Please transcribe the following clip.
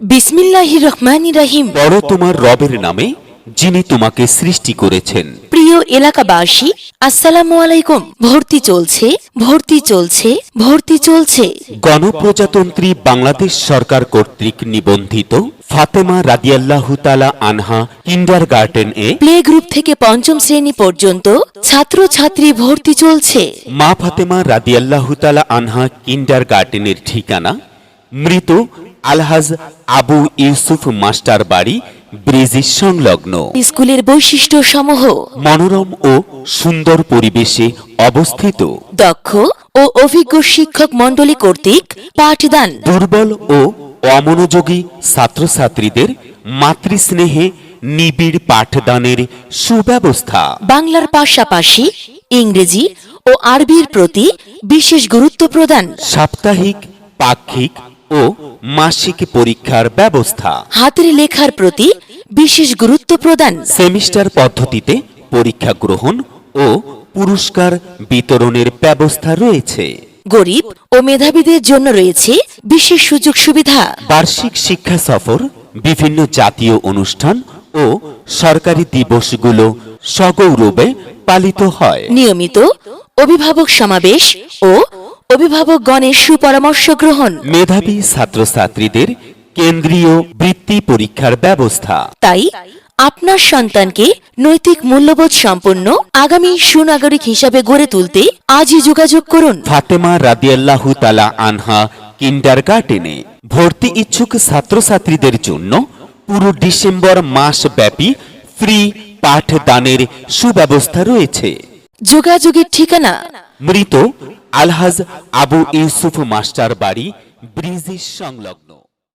বিসমিল্লাহির রহমান রাহিম। বড় তোমার রবের নামে যিনি তোমাকে সৃষ্টি করেছেন। প্রিয় এলাকাবাসী আসসালামু আলাইকুম। ভর্তি চলছে ভর্তি চলছে ভর্তি চলছে। গণপ্রজাতন্ত্রী বাংলাদেশ সরকার কর্তৃক নিবন্ধিত ফাতেমা রাদিয়াল্লাহু তালা আনহা কিন্ডার গার্ডেন এ প্লে গ্রুপ থেকে পঞ্চম শ্রেণি পর্যন্ত ছাত্র ছাত্রী ভর্তি চলছে। মা ফাতেমা রাদিয়াল্লাহু তালা আনহা কিন্ডার গার্ডেনের ঠিকানা মৃত আলহাজ আবু ইউসুফ মাস্টার বাড়ি ব্রিজির সংলগ্ন। স্কুলের বৈশিষ্ট্য সমূহ মনোরম ও সুন্দর পরিবেশে অবস্থিত। দক্ষ ও অভিজ্ঞ শিক্ষক মণ্ডলী কর্তৃক পাঠদান। দুর্বল ও অমনোযোগী ছাত্রছাত্রীদের মাতৃস্নেহে নিবিড় পাঠদানের সুব্যবস্থা। বাংলার পাশাপাশি ইংরেজি ও আরবির প্রতি বিশেষ গুরুত্ব প্রদান। সাপ্তাহিক পাক্ষিক ও মাসিক পরীক্ষার ব্যবস্থা। হাতের লেখার প্রতি বিশেষ গুরুত্ব প্রদান। সেমিস্টার পদ্ধতিতে পরীক্ষা গ্রহণ ও পুরস্কার বিতরণের ব্যবস্থা রয়েছে। গরিব ও মেধাবীদের জন্য রয়েছে বিশেষ সুযোগ সুবিধা। বার্ষিক শিক্ষা সফর বিভিন্ন জাতীয় অনুষ্ঠান ও সরকারি দিবসগুলো সগৌরবে পালিত হয়। নিয়মিত অভিভাবক সমাবেশ ও অভিভাবকগণের সুপরামর্শ গ্রহণ। মেধাবী ছাত্রছাত্রীদের কেন্দ্রীয় বৃত্তি পরীক্ষার ব্যবস্থা। তাই আপনার সন্তানকে নৈতিক মূল্যবোধ সম্পন্ন আগামী সুনাগরিক হিসাবে গড়ে তুলতে আজই যোগাযোগ করুন। ফাতেমা রাদিয়াল্লাহু তালা আনহা কিন্ডার গার্ডেনে ভর্তি ইচ্ছুক ছাত্রছাত্রীদের জন্য পুরো ডিসেম্বর মাস ব্যাপী ফ্রি পাঠদানের সুব্যবস্থা রয়েছে। যোগাযোগের ঠিকানা? মৃত আলহাজ আবু ইউসুফ মাস্টার বাড়ি ব্রিজের সংলগ্ন।